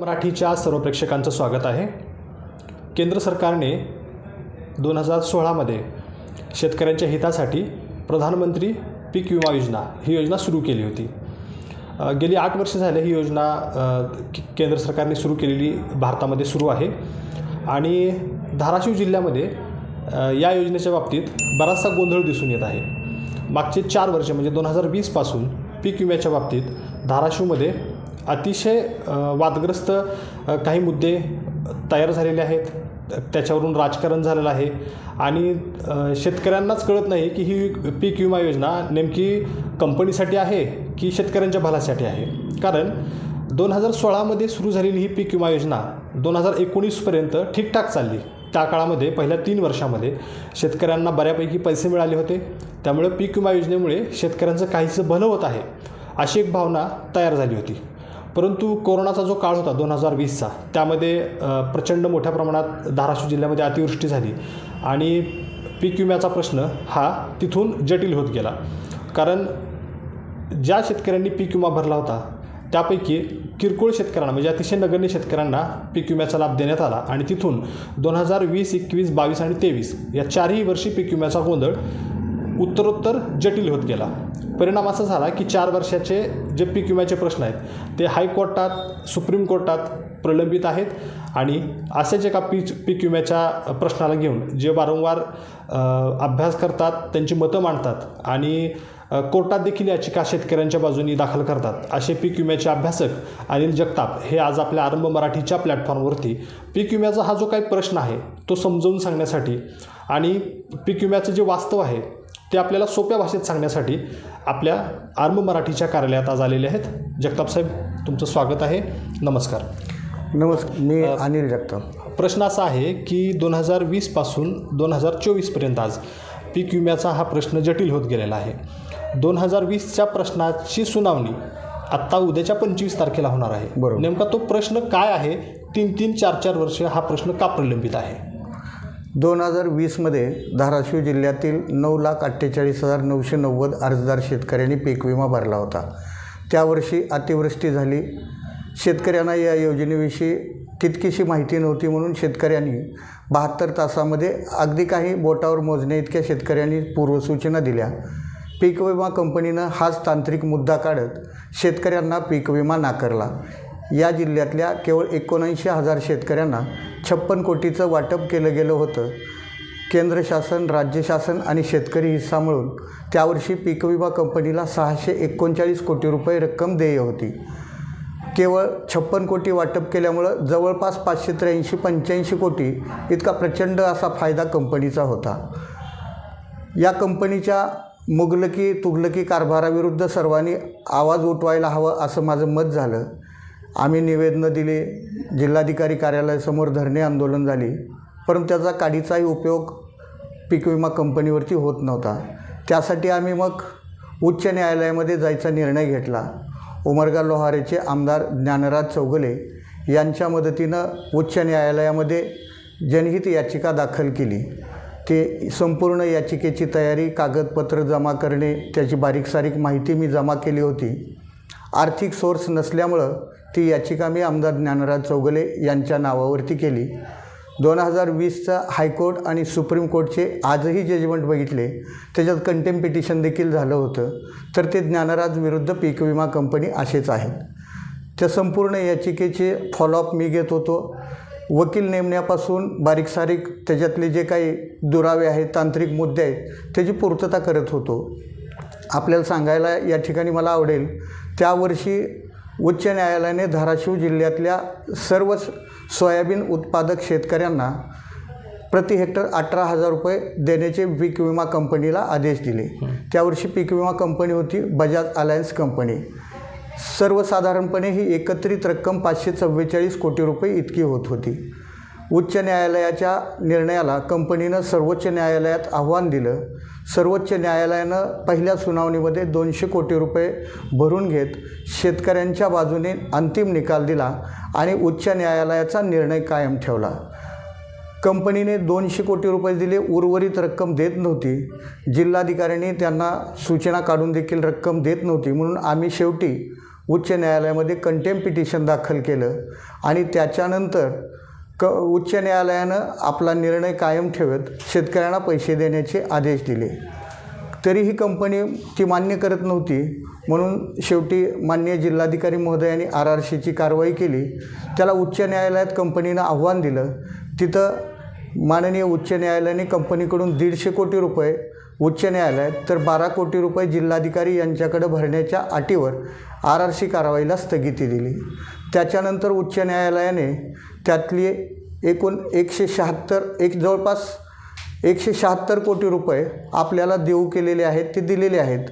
मराठीच्या सर्व प्रेक्षकांचं स्वागत आहे. केंद्र सरकारने दोन हजार सोळामध्ये शेतकऱ्यांच्या हितासाठी प्रधानमंत्री पीक विमा योजना ही योजना सुरू केली होती. गेली आठ वर्ष झाले ही योजना केंद्र सरकारने सुरू केलेली भारतामध्ये सुरू आहे. आणि धाराशिव जिल्ह्यामध्ये या योजनेच्या बाबतीत बराचसा गोंधळ दिसून येत आहे. मागचे चार वर्ष म्हणजे दोन हजार वीसपासून पीक विम्याच्या बाबतीत धाराशिवमध्ये अतिशय वादग्रस्त काही मुद्दे तयार झालेले आहेत. त्याच्यावरून राजकारण झालेलं आहे. आणि शेतकऱ्यांनाच कळत नाही की ही पीक विमा योजना नेमकी कंपनीसाठी आहे की शेतकऱ्यांच्या भलासाठी आहे. कारण दोन हजार सोळामध्ये सुरू झालेली ही पीक विमा योजना दोन हजार एकोणीसपर्यंत ठीकठाक चालली. त्या काळामध्ये पहिल्या तीन वर्षामध्ये शेतकऱ्यांना बऱ्यापैकी पैसे मिळाले होते. त्यामुळे पीक विमा योजनेमुळे शेतकऱ्यांचं काहीचं भलं होत आहे अशी एक भावना तयार झाली होती. परंतु कोरोनाचा जो काळ होता दोन हजार वीसचा त्यामध्ये प्रचंड मोठ्या प्रमाणात धाराशिव जिल्ह्यामध्ये अतिवृष्टी झाली. आणि पीक विम्याचा प्रश्न हा तिथून जटिल होत गेला. कारण ज्या शेतकऱ्यांनी पीक विमा भरला होता त्यापैकी किरकोळ शेतकऱ्यांना म्हणजे अतिशय नगण्य शेतकऱ्यांना पीक विम्याचा लाभ देण्यात आला. आणि तिथून दोन हजार वीस एकवीस बावीस आणि तेवीस या चारही वर्षी पीक विम्याचा गोंधळ उत्तरोत्तर जटिल होत गेला. परिणाम असा झाला की चार वर्षाचे जे पीक विम्याचे प्रश्न आहेत ते हायकोर्टात सुप्रीम कोर्टात प्रलंबित आहेत आणि असेच एका पीच पीक विम्याच्या प्रश्नाला घेऊन जे वारंवार अभ्यास करतात त्यांची मतं मांडतात आणि कोर्टात देखील याचिका शेतकऱ्यांच्या बाजूनी दाखल करतात असे पीक विम्याचे अभ्यासक अनिल जगताप हे आज आपल्या आरंभ मराठीच्या प्लॅटफॉर्मवरती पीक विम्याचा हा जो काही प्रश्न आहे तो समजावून सांगण्यासाठी आणि पीक विम्याचं जे वास्तव आहे ते आपल्याला सोप्या भाषेत सांगण्यासाठी आपल्या आरंभ मराठीच्या कार्यालयात आज आलेले आहेत. जगताप साहेब तुमचं स्वागत आहे. नमस्कार. नमस्कार मी अनिल जगताप. प्रश्न असा आहे की दोन हजार वीसपासून दोन हजार चोवीसपर्यंत आज पीक विम्याचा हा प्रश्न जटिल होत गेलेला आहे. दोन हजार वीसच्या प्रश्नाची सुनावणी आत्ता उद्याच्या पंचवीस तारखेला होणार आहे. बरोबर. नेमका तो प्रश्न काय आहे? तीन तीन चार चार वर्ष हा प्रश्न का प्रलंबित आहे? दोन हजार वीसमध्ये धाराशिव जिल्ह्यातील नऊ लाख अठ्ठेचाळीस हजार नऊशे नव्वद अर्जदार शेतकऱ्यांनी पीक विमा भरला होता. त्यावर्षी अतिवृष्टी झाली. शेतकऱ्यांना या योजनेविषयी तितकीशी माहिती नव्हती म्हणून शेतकऱ्यांनी बहात्तर तासामध्ये अगदी काही बोटावर मोजण्या इतक्या शेतकऱ्यांनी पूर्वसूचना दिल्या. पीक विमा कंपनीनं हाच तांत्रिक मुद्दा काढत शेतकऱ्यांना पीक विमा नाकारला. या जिल्ह्यातल्या केवळ एकोणऐंशी हजार शेतकऱ्यांना छप्पन कोटीचं वाटप केलं गेलं होतं. केंद्र शासन राज्य शासन आणि शेतकरी हिस्सा मिळून त्यावर्षी पीक विमा कंपनीला सहाशे एकोणचाळीस कोटी रुपये रक्कम देय होती. केवळ छप्पन कोटी वाटप केल्यामुळं जवळपास पाचशे त्र्याऐंशी पंच्याऐंशी कोटी इतका प्रचंड असा फायदा कंपनीचा होता. या कंपनीच्या मुगलकी तुगलकी कारभाराविरुद्ध सर्वांनी आवाज उठवायला हवं असं माझं मत झालं. आम्ही निवेदनं दिले जिल्हाधिकारी कार्यालयासमोर धरणे आंदोलन झाली परंतु त्याचा काडीचाही उपयोग पीक विमा कंपनीवरती होत नव्हता. त्यासाठी आम्ही मग उच्च न्यायालयामध्ये जायचा निर्णय घेतला. उमरगा लोहारेचे आमदार ज्ञानराज चौगले यांच्या मदतीनं उच्च न्यायालयामध्ये जनहित याचिका दाखल केली. ते संपूर्ण याचिकेची तयारी कागदपत्र जमा करणे त्याची बारीकसारीक माहिती मी जमा केली होती. आर्थिक सोर्स नसल्यामुळं ती याचिका मी आमदार ज्ञानराज चौगले यांच्या नावावरती केली. दोन हजार वीसचा हायकोर्ट आणि सुप्रीम कोर्टचे आजही जजमेंट बघितले. त्याच्यात कंटेम पिटिशन देखील झालं होतं. तर ते ज्ञानराज विरुद्ध पीक विमा कंपनी असेच आहेत. त्या संपूर्ण याचिकेचे फॉलोअप मी घेत होतो. वकील नेमण्यापासून बारीक सारीक त्याच्यातले जे काही दुरावे आहेत तांत्रिक मुद्दे आहेत त्याची पूर्तता करत होतो. आपल्याला सांगायला या ठिकाणी मला आवडेल त्यावर्षी उच्च न्यायालयाने धाराशिव जिल्ह्यातल्या सर्व सोयाबीन उत्पादक शेतकऱ्यांना प्रति हेक्टर अठरा हजार रुपये देण्याचे पीक विमा कंपनीला आदेश दिले. त्यावर्षी पीक विमा कंपनी होती बजाज अलायन्स कंपनी. सर्वसाधारणपणे ही एकत्रित रक्कम पाचशे चव्वेचाळीस कोटी रुपये इतकी होत होती. उच्च न्यायालयाच्या निर्णयाला कंपनीनं सर्वोच्च न्यायालयात आव्हान दिलं. सर्वोच्च न्यायालयानं पहिल्या सुनावणीमध्ये दोनशे कोटी रुपये भरून घेत शेतकऱ्यांच्या बाजूने अंतिम निकाल दिला आणि उच्च न्यायालयाचा निर्णय कायम ठेवला. कंपनीने दोनशे कोटी रुपये दिले उर्वरित रक्कम देत नव्हती. जिल्हाधिकाऱ्यांनी त्यांना सूचना काढून देखील रक्कम देत नव्हती म्हणून आम्ही शेवटी उच्च न्यायालयामध्ये कंटेम पिटिशन दाखल केलं आणि त्याच्यानंतर क उच्च न्यायालयानं आपला निर्णय कायम ठेवत शेतकऱ्यांना पैसे देण्याचे आदेश दिले. तरी ही कंपनी ती मान्य करत नव्हती. म्हणून शेवटी मान्य जिल्हाधिकारी महोदयांनी आर आर सीची कारवाई केली. त्याला उच्च न्यायालयात कंपनीनं आव्हान दिलं. तिथं माननीय उच्च न्यायालयाने कंपनीकडून दीडशे कोटी रुपये उच्च न्यायालयात तर बारा कोटी रुपये जिल्हाधिकारी यांच्याकडे भरण्याच्या अटीवर आर आर सी कारवाईला स्थगिती दिली. त्याच्यानंतर उच्च न्यायालयाने त्यातली एकूण एकशे शहात्तर एक जवळपास एकशे शहात्तर कोटी रुपये आपल्याला देऊ केलेले आहेत ते दिलेले आहेत.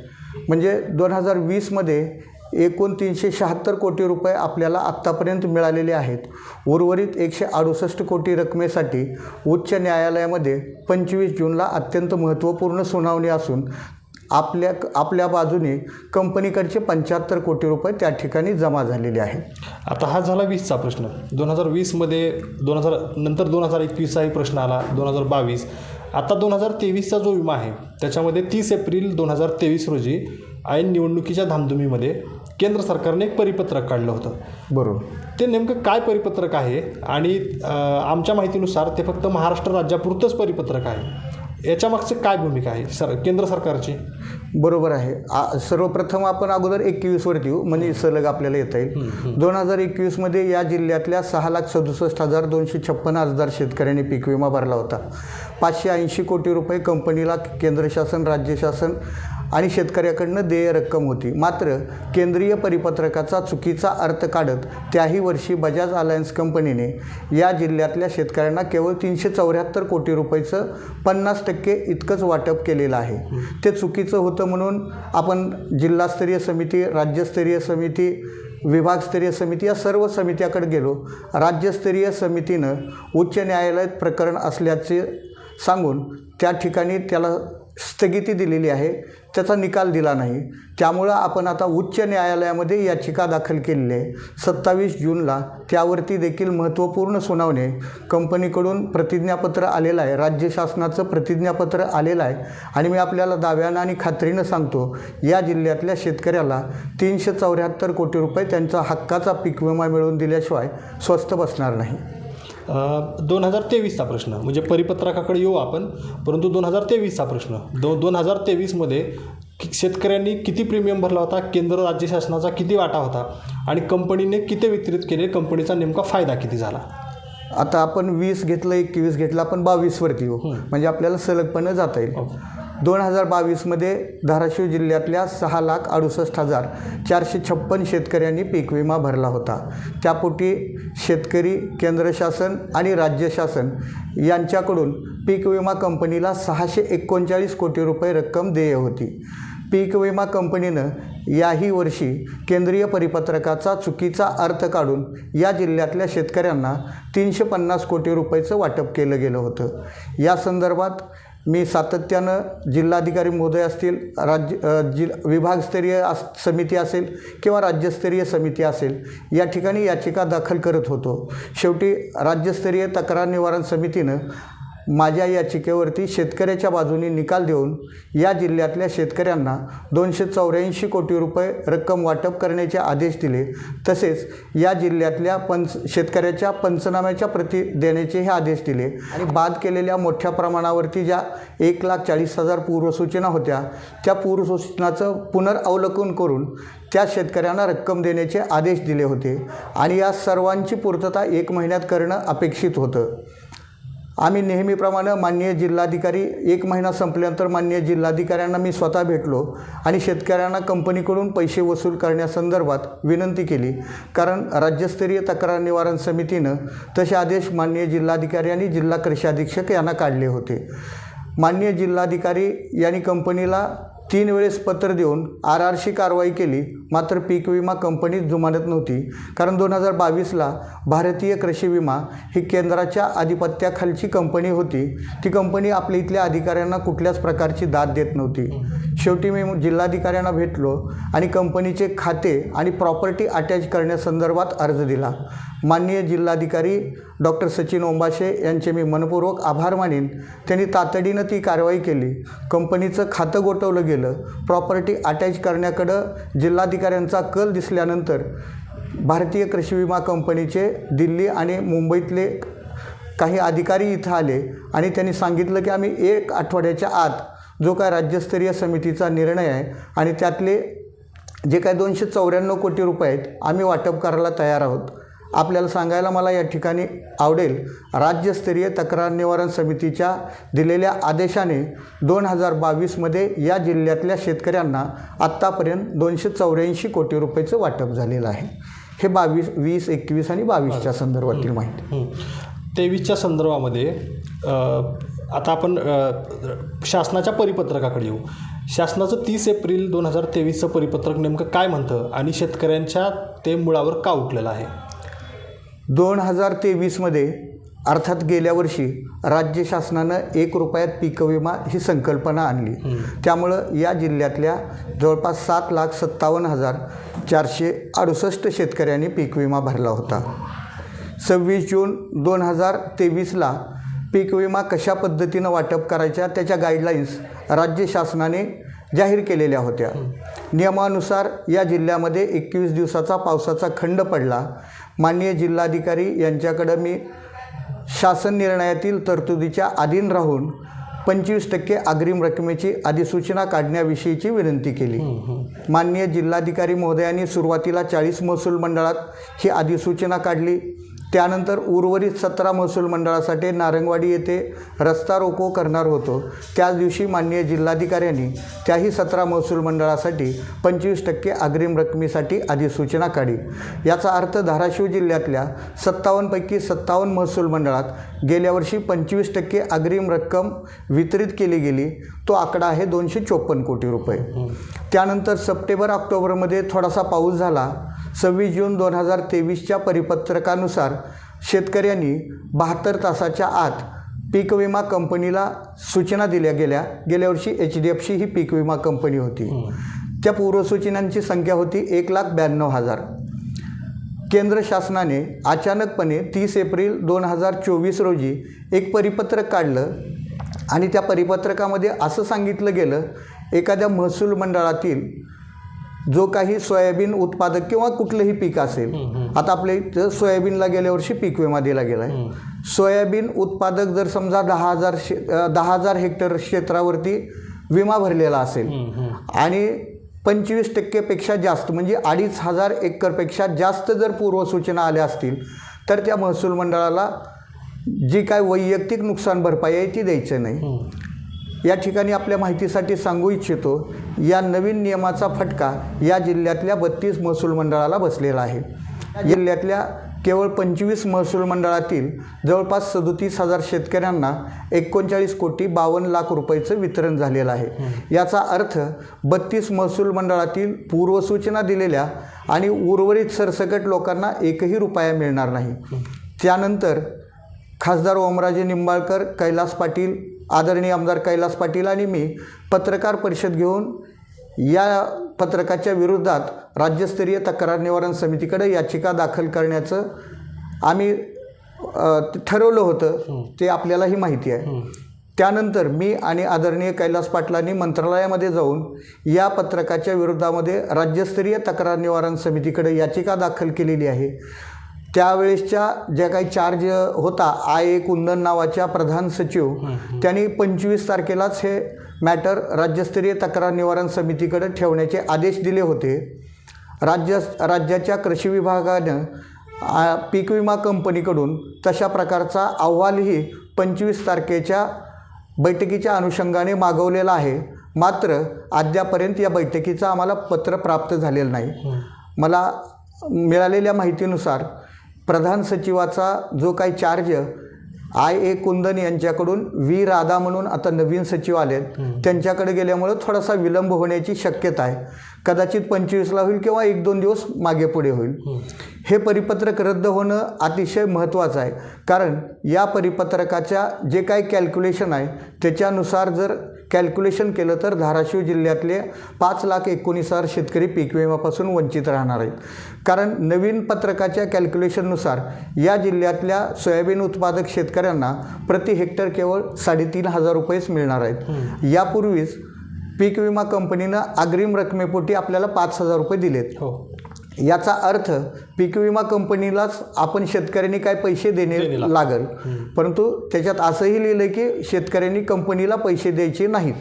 म्हणजे दोन हजार वीसमध्ये एकूण तीनशे शहात्तर कोटी रुपये आपल्याला आत्तापर्यंत मिळालेले आहेत. उर्वरित एकशे अडुसष्ट कोटी रकमेसाठी उच्च न्यायालयामध्ये पंचवीस जूनला अत्यंत महत्त्वपूर्ण सुनावणी असून आपल्या आपल्या बाजूने कंपनीकडचे पंच्याहत्तर कोटी रुपये त्या ठिकाणी जमा झालेले आहेत. आता हा झाला वीसचा प्रश्न. दोन हजार वीसमध्ये दोन हजार नंतर दोन हजार एकवीसचाही प्रश्न आला दोन हजार बावीस. आता दोन हजार तेवीसचा जो विमा आहे त्याच्यामध्ये तीस एप्रिल दोन हजार तेवीस रोजी ऐन निवडणुकीच्या धामधुमीमध्ये केंद्र सरकारने एक परिपत्रक काढलं होतं. बरोबर. ते नेमकं काय परिपत्रक आहे? आणि आमच्या माहितीनुसार ते फक्त महाराष्ट्र राज्यापुरतंच परिपत्रक आहे. याच्यामागची काय भूमिका आहे? सर केंद्र सरकारची? बरोबर आहे. आ सर्वप्रथम आपण अगोदर एकवीसवरती येऊ. म्हणजे सलग आपल्याला येता येईल. दोन हजार एकवीसमध्ये या जिल्ह्यातल्या सहा लाख सदुसष्ट हजार दोनशे छप्पन अर्जदार शेतकऱ्यांनी पीक विमा भरला होता. पाचशे ऐंशी कोटी रुपये कंपनीला केंद्र शासन राज्य शासन आणि शेतकऱ्याकडनं देय रक्कम होती. मात्र केंद्रीय परिपत्रकाचा चुकीचा अर्थ काढत त्याही वर्षी बजाज अलायन्स कंपनीने या जिल्ह्यातल्या शेतकऱ्यांना केवळ तीनशे चौऱ्याहत्तर कोटी रुपयेचं पन्नास टक्के इतकंच वाटप केलेलं आहे. ते चुकीचं होतं म्हणून आपण जिल्हास्तरीय समिती राज्यस्तरीय समिती विभागस्तरीय समिती या सर्व समित्याकडे गेलो. राज्यस्तरीय समितीनं उच्च न्यायालयात प्रकरण असल्याचे सांगून त्या ठिकाणी त्याला स्थगिती दिलेली आहे. त्याचा निकाल दिला नाही. त्यामुळं आपण आता उच्च न्यायालयामध्ये याचिका दाखल केलेली आहे सत्तावीस जूनला त्यावरती देखील महत्त्वपूर्ण सुनावणी कंपनीकडून प्रतिज्ञापत्र आलेलं आहे. राज्य शासनाचं प्रतिज्ञापत्र आलेलं आहे. आणि मी आपल्याला दाव्यानं आणि खात्रीनं सांगतो या जिल्ह्यातल्या शेतकऱ्याला तीनशे चौऱ्याहत्तर कोटी रुपये त्यांचा हक्काचा पीक विमा मिळवून दिल्याशिवाय स्वस्त बसणार नाही. दोन हजार तेवीसचा प्रश्न. म्हणजे परिपत्रकाकडे येऊ आपण परंतु दोन हजार तेवीसचा प्रश्न. दो दोन हजार तेवीसमध्ये कि शेतकऱ्यांनी किती प्रीमियम भरला होता केंद्र राज्य शासनाचा किती वाटा होता आणि कंपनीने किती वितरित केले कंपनीचा नेमका फायदा किती झाला? आता आपण वीस घेतलं एकवीस घेतलं आपण बावीसवरती येऊ. म्हणजे आपल्याला सलगपणे जाता येईल. दोन हजार बावीसमध्ये धाराशिव जिल्ह्यातल्या सहा लाख अडुसष्ट हजार चारशे छप्पन शेतकऱ्यांनी पीक विमा भरला होता. त्यापोटी शेतकरी केंद्र शासन आणि राज्य शासन यांच्याकडून पीक विमा कंपनीला सहाशे एकोणचाळीस कोटी रुपये रक्कम देय होती. पीक विमा कंपनीनं याही वर्षी केंद्रीय परिपत्रकाचा चुकीचा अर्थ काढून या जिल्ह्यातल्या शेतकऱ्यांना तीनशे पन्नास कोटी रुपयेचं वाटप केलं गेलं होतं. या संदर्भात मी सातत्यानं जिल्हाधिकारी महोदय असतील राज्य जि विभागस्तरीय अस समिती असेल किंवा राज्यस्तरीय समिती असेल या ठिकाणी याचिका दाखल करत होतो. शेवटी राज्यस्तरीय तक्रार निवारण समितीनं माझ्या याचिकेवरती शेतकऱ्याच्या बाजूने निकाल देऊन या जिल्ह्यातल्या शेतकऱ्यांना दोनशे चौऱ्याऐंशी कोटी रुपये रक्कम वाटप करण्याचे आदेश दिले. तसेच या जिल्ह्यातल्या पंच शेतकऱ्याच्या पंचनाम्याच्या प्रती देण्याचे हे आदेश दिले. आणि बाद केलेल्या मोठ्या प्रमाणावरती ज्या एक लाख चाळीस हजार पूर्वसूचना होत्या त्या पूर्वसूचनाचं पुनर्वलोकन करून त्या शेतकऱ्यांना रक्कम देण्याचे आदेश दिले होते. आणि या सर्वांची पूर्तता एक महिन्यात करणं अपेक्षित होतं. आम्ही नेहमीप्रमाणे माननीय जिल्हाधिकारी एक महिना संपल्यानंतर माननीय जिल्हाधिकाऱ्यांना मी स्वतः भेटलो आणि शेतकऱ्यांना कंपनीकडून पैसे वसूल करण्यासंदर्भात विनंती केली. कारण राज्यस्तरीय तक्रार निवारण समितीनं तसे आदेश माननीय जिल्हाधिकारी आणि जिल्हा कृषी अधीक्षक यांना काढले होते. माननीय जिल्हाधिकारी यांनी कंपनीला तीन वेळेस पत्र देऊन आर आर सी कारवाई केली. मात्र पीक विमा कंपनी जुमानत नव्हती. कारण दोन हजार बावीसला भारतीय कृषी विमा ही केंद्राच्या आधिपत्याखालची कंपनी होती. ती कंपनी आपल्या इथल्या अधिकाऱ्यांना कुठल्याच प्रकारची दाद देत नव्हती. शेवटी मी जिल्हाधिकाऱ्यांना भेटलो आणि कंपनीचे खाते आणि प्रॉपर्टी अटॅच करण्यासंदर्भात अर्ज दिला. माननीय जिल्हाधिकारी डॉक्टर सचिन ओंबाशे यांचे मी मनपूर्वक आभार मानेन. त्यांनी तातडीनं ती कारवाई केली. कंपनीचं खातं गोठवलं गेलं. प्रॉपर्टी अटॅच करण्याकडं जिल्हाधिकाऱ्यांचा कल दिसल्यानंतर भारतीय कृषी विमा कंपनीचे दिल्ली आणि मुंबईतले काही अधिकारी इथं आले आणि त्यांनी सांगितलं की आम्ही एक आठवड्याच्या आत जो काय राज्यस्तरीय समितीचा निर्णय आहे आणि त्यातले जे काय दोनशे चौऱ्याण्णव कोटी रुपये आहेत आम्ही वाटप करायला तयार आहोत. आपल्याला सांगायला मला या ठिकाणी आवडेल राज्यस्तरीय तक्रार निवारण समितीच्या दिलेल्या आदेशाने दोन हजार बावीसमध्ये या जिल्ह्यातल्या शेतकऱ्यांना आत्तापर्यंत दोनशे चौऱ्याऐंशी कोटी रुपयेचं वाटप झालेलं आहे. हे बावीस वीस एकवीस आणि बावीसच्या संदर्भातील माहिती. तेवीसच्या संदर्भामध्ये आता आपण शासनाच्या परिपत्रकाकडे येऊ. शासनाचं तीस एप्रिल दोन हजार तेवीसचं परिपत्रक नेमकं काय म्हणतं? आणि शेतकऱ्यांच्या ते मुळावर का उठलेलं आहे? दोन हजार तेवीसमध्ये अर्थात गेल्या वर्षी राज्य शासनानं एक रुपयात पीक विमा ही संकल्पना आणली. त्यामुळं या जिल्ह्यातल्या जवळपास सात लाख सत्तावन्न हजार चारशे अडुसष्ट शेतकऱ्यांनी पीक विमा भरला होता. सव्वीस जून दोन हजार तेवीसला पीक विमा कशा पद्धतीनं वाटप करायच्या त्याच्या गाईडलाईन्स राज्य शासनाने जाहीर केलेल्या होत्या. नियमानुसार या जिल्ह्यामध्ये एकवीस दिवसाचा पावसाचा खंड पडला. माननीय जिल्हाधिकारी यांच्याकडं मी शासन निर्णयातील तरतुदीच्या अधीन राहून पंचवीस टक्के अग्रिम रकमेची अधिसूचना काढण्याविषयीची विनंती केली. माननीय जिल्हाधिकारी महोदयांनी सुरुवातीला चाळीस महसूल मंडळात ही अधिसूचना काढली. त्यानंतर उर्वरित सतरा महसूल मंडळासाठी नारंगवाडी येथे रस्ता रोको करणार होतो. त्याच दिवशी माननीय जिल्हाधिकाऱ्यांनी त्याही सतरा महसूल मंडळासाठी पंचवीस टक्के अग्रिम रकमेसाठी अधिसूचना काढली. याचा अर्थ धाराशिव जिल्ह्यातल्या सत्तावन्नपैकी सत्तावन्न महसूल मंडळात गेल्या वर्षी पंचवीस टक्के अग्रिम रक्कम वितरित केली गेली. तो आकडा आहे दोनशे चोपन्न कोटी रुपये. त्यानंतर सप्टेंबर ऑक्टोबरमध्ये थोडासा पाऊस झाला. सव्वीस जून दोन हजार तेवीसच्या परिपत्रकानुसार शेतकऱ्यांनी बहात्तर तासाच्या आत पीक विमा कंपनीला सूचना दिल्या गेल्या. गेल्या वर्षी एच डी एफ सी ही पीक विमा कंपनी होती. त्या पूर्वसूचनांची संख्या होती एक लाख ब्याण्णव हजार. केंद्र शासनाने अचानकपणे तीस एप्रिल दोन हजार चोवीस रोजी एक परिपत्रक काढलं आणि त्या परिपत्रकामध्ये असं सांगितलं गेलं एखाद्या महसूल मंडळातील जो काही सोयाबीन उत्पादक किंवा कुठलंही पीक असेल आता आपल्या इथं सोयाबीनला गेल्या वर्षी पीक विमा दिला गेला आहे सोयाबीन उत्पादक जर समजा दहा हजार शे दहा हजार हेक्टर क्षेत्रावरती विमा भरलेला असेल आणि पंचवीस टक्केपेक्षा जास्त म्हणजे अडीच हजार एकरपेक्षा जास्त जर पूर्वसूचना आल्या असतील तर त्या महसूल मंडळाला जी काय वैयक्तिक नुकसान भरपाई आहे ती द्यायचं नाही. या ठिकाणी आपल्या माहितीसाठी सांगू इच्छितो या नवीन नियमाचा फटका या जिल्ह्यातल्या बत्तीस महसूल मंडळाला बसलेला आहे. या जिल्ह्यातल्या केवळ पंचवीस महसूल मंडळातील जवळपास सदोतीस हजार शेतकऱ्यांना एकोणचाळीस कोटी बावन्न लाख रुपयाचं वितरण झालेलं आहे. याचा अर्थ बत्तीस महसूल मंडळातील पूर्वसूचना दिलेल्या आणि उर्वरित सरसकट लोकांना एकही रुपया मिळणार नाही. त्यानंतर खासदार ओमराजे निंबाळकर कैलास पाटील आदरणीय आमदार कैलास पाटील आणि मी पत्रकार परिषद घेऊन या पत्रकाच्या विरोधात राज्यस्तरीय तक्रार निवारण समितीकडे याचिका दाखल करण्याचं आम्ही ठरवलं होतं. ते आपल्यालाही माहिती आहे. त्यानंतर मी आणि आदरणीय कैलास पाटलांनी मंत्रालयामध्ये जाऊन या पत्रकाच्या विरोधामध्ये राज्यस्तरीय तक्रार निवारण समितीकडे याचिका दाखल केलेली आहे. त्यावेळेसच्या ज्या काही चार्ज होता आय ए कुंदन नावाच्या प्रधान सचिव त्यांनी पंचवीस तारखेलाच हे मॅटर राज्यस्तरीय तक्रार निवारण समितीकडे ठेवण्याचे आदेश दिले होते. राज्य राज्याच्या कृषी विभागानं पीक विमा कंपनीकडून तशा प्रकारचा अहवालही पंचवीस तारखेच्या बैठकीच्या अनुषंगाने मागवलेला आहे. मात्र अद्यापर्यंत या बैठकीचं आम्हाला पत्र प्राप्त झालेलं नाही. मला मिळालेल्या माहितीनुसार प्रधान सचिवाचा जो काही चार्ज आय. ए. कुंदन यांच्याकडून व्ही. राधा म्हणून आता नवीन सचिव आलेत त्यांच्याकडे गेल्यामुळं थोडासा विलंब होण्याची शक्यता आहे. कदाचित पंचवीसला होईल किंवा एक दोन दिवस मागे पुढे होईल. हे. परिपत्रक रद्द होणं अतिशय महत्त्वाचं आहे. कारण या परिपत्रकाच्या जे काही कॅल्क्युलेशन आहे त्याच्यानुसार जर कॅल्क्युलेशन केलं तर धाराशिव जिल्ह्यातले पाच लाख एकोणीस हजार शेतकरी पीक विम्यापासून वंचित राहणार आहेत. कारण नवीन पत्रकाच्या कॅल्क्युलेशननुसार या जिल्ह्यातल्या सोयाबीन उत्पादक शेतकऱ्यांना प्रति हेक्टर केवळ साडेतीन हजार रुपयेच मिळणार आहेत. यापूर्वीच पीक विमा कंपनीनं अग्रिम रकमेपोटी आपल्याला पाच हजार रुपये दिलेत. हो. याचा अर्थ पीक विमा कंपनीलाच आपण शेतकऱ्यांनी काय पैसे देणे. लागल. परंतु त्याच्यात असंही लिहिलं की शेतकऱ्यांनी कंपनीला पैसे द्यायचे नाहीत.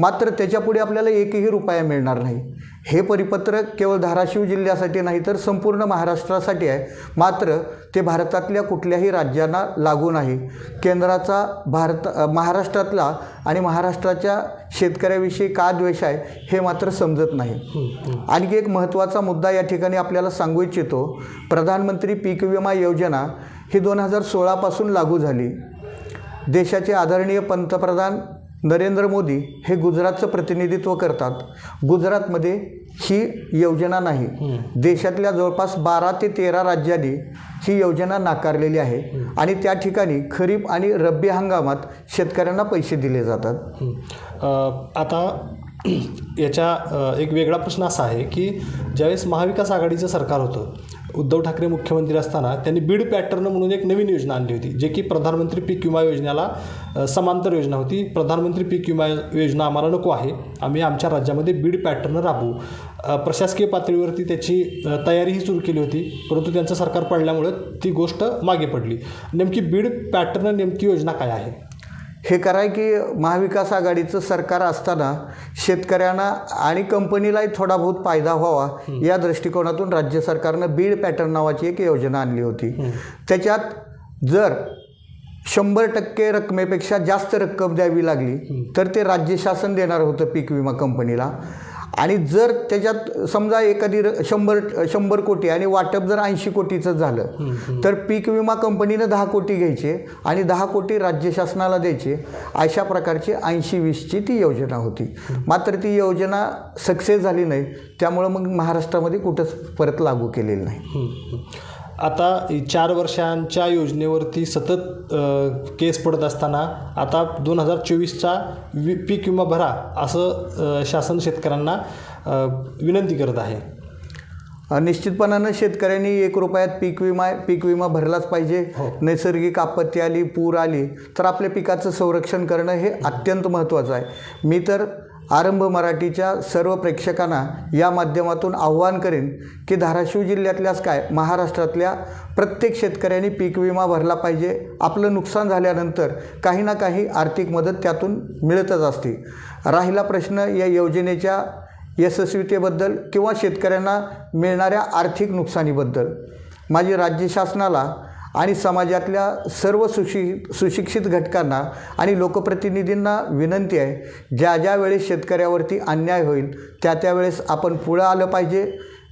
मात्र त्याच्यापुढे आपल्याला एकही रुपया मिळणार नाही. हे परिपत्रक केवळ धाराशिव जिल्ह्यासाठी नाही तर संपूर्ण महाराष्ट्रासाठी आहे. मात्र ते भारतातल्या कुठल्याही राज्यांना लागू नाही. केंद्राचा भारत महाराष्ट्रातला आणि महाराष्ट्राच्या शेतकऱ्याविषयी का द्वेष आहे हे मात्र समजत नाही. आणखी एक महत्त्वाचा मुद्दा या ठिकाणी आपल्याला सांगू इच्छितो. प्रधानमंत्री पीक विमा योजना ही दोन हजार सोळापासून लागू झाली. देशाचे आदरणीय पंतप्रधान नरेंद्र मोदी हे गुजरातचं प्रतिनिधित्व करतात. गुजरातमध्ये ही योजना नाही. देशातल्या जवळपास बारा ते तेरा राज्यांनी ही योजना नाकारलेली आहे. आणि त्या ठिकाणी खरीप आणि रब्बी हंगामात शेतकऱ्यांना पैसे दिले जातात. आता याच्या एक वेगळा प्रश्न असा आहे की ज्यावेळेस महाविकास आघाडीचं सरकार होतं उद्धव ठाकरे मुख्यमंत्री असताना त्यांनी बीड पॅटर्न म्हणून एक नवीन योजना आणली होती जे की प्रधानमंत्री पीक विमा योजनेला समांतर योजना होती. प्रधानमंत्री पीक विमा योजना आम्हाला नको आहे. आम्ही आमच्या राज्यामध्ये बीड पॅटर्न राबवू. प्रशासकीय पातळीवरती त्याची तयारीही सुरू केली होती परंतु त्यांचं सरकार पडल्यामुळं ती गोष्ट मागे पडली. नेमकी बीड पॅटर्न नेमकी योजना काय आहे? हे कराय की महाविकास आघाडीचं सरकार असताना शेतकऱ्यांना आणि कंपनीलाही थोडा बहुत फायदा व्हावा या दृष्टिकोनातून राज्य सरकारनं बीड पॅटर्न नावाची एक योजना आणली होती. त्याच्यात जर शंभर टक्के रकमेपेक्षा जास्त रक्कम द्यावी लागली तर ते राज्य शासन देणार होतं पीक विमा कंपनीला. आणि जर त्याच्यात समजा एखादी र शंभर शंभर कोटी आणि वाटप जर ऐंशी कोटीचं झालं तर पीक विमा कंपनीनं दहा कोटी घ्यायचे आणि दहा कोटी राज्य शासनाला द्यायचे. अशा प्रकारची ऐंशी वीसची ती योजना होती. मात्र ती योजना सक्सेस झाली नाही. त्यामुळं मग महाराष्ट्रामध्ये कुठंच परत लागू केलेली नाही. आता चार वर्षांच्या योजनेवरती सतत केस पडत असताना आता दोन हजार चोवीसचा वि पीक विमा भरा असं शासन शेतकऱ्यांना विनंती करत आहे. निश्चितपणानं शेतकऱ्यांनी एक रुपयात पीक विमा पीक विमा भरलाच पाहिजे. हो. नैसर्गिक आपत्ती आली पूर आली तर आपल्या पिकाचं संरक्षण करणं हे अत्यंत महत्त्वाचं आहे. मी तर आरंभ मराठीच्या सर्व प्रेक्षकांना या माध्यमातून आव्हान करेन की धाराशिव जिल्ह्यातल्याच काय महाराष्ट्रातल्या प्रत्येक शेतकऱ्यांनी पीक विमा भरला पाहिजे. आपलं नुकसान झाल्यानंतर काही ना काही आर्थिक मदत त्यातून मिळतच असते. राहिला प्रश्न या योजनेच्या यशस्वीतेबद्दल किंवा शेतकऱ्यांना मिळणाऱ्या आर्थिक नुकसानीबद्दल. माझी राज्य शासनाला आणि समाजातल्या सर्व सुशि सुशिक्षित घटकांना आणि लोकप्रतिनिधींना विनंती आहे ज्या ज्या वेळेस शेतकऱ्यावरती अन्याय होईल त्या त्यावेळेस आपण पुढं आलं पाहिजे.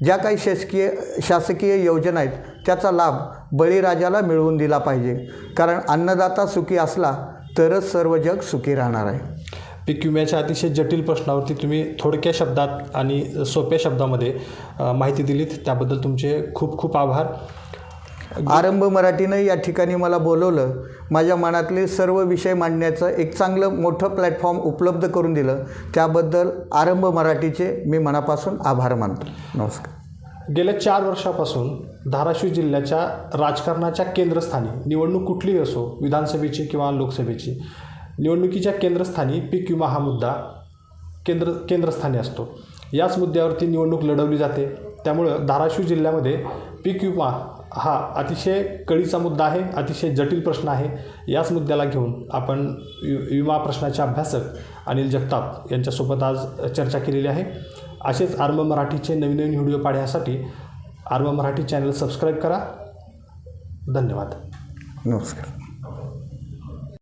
ज्या काही शासकीय शासकीय योजना आहेत त्याचा लाभ बळीराजाला मिळवून दिला पाहिजे. कारण अन्नदाता सुखी असला तरच सर्व जग सुखी राहणार आहे. पीक विम्याच्या अतिशय जटिल प्रश्नावरती तुम्ही थोडक्या शब्दात आणि सोप्या शब्दामध्ये माहिती दिलीत. त्याबद्दल तुमचे खूप खूप आभार. आरंभ मराठीनं या ठिकाणी मला बोलवलं. माझ्या मनातले सर्व विषय मांडण्याचं एक चांगलं मोठं प्लॅटफॉर्म उपलब्ध करून दिलं. त्याबद्दल आरंभ मराठीचे मी मनापासून आभार मानतो. नमस्कार. गेल्या चार वर्षापासून धाराशिव जिल्ह्याच्या राजकारणाच्या केंद्रस्थानी निवडणूक कुठलीही असो विधानसभेची किंवा लोकसभेची निवडणुकीच्या केंद्रस्थानी पीक विमा हा मुद्दा केंद्र केंद्रस्थानी असतो. याच मुद्द्यावरती निवडणूक लढवली जाते. त्यामुळं धाराशिव जिल्ह्यामध्ये पीक विमा हा अतिशय कळीचा मुद्दा आहे अतिशय जटिल प्रश्न आहे. याच मुद्द्याला घेऊन आपण वि विमा प्रश्नाचे अभ्यासक अनिल जगताप यांच्यासोबत आज चर्चा केलेली आहे. असेच आर्म मराठीचे नवीन नवीन व्हिडिओ पाहण्यासाठी आर्म मराठी चॅनल सबस्क्राईब करा. धन्यवाद. नमस्कार.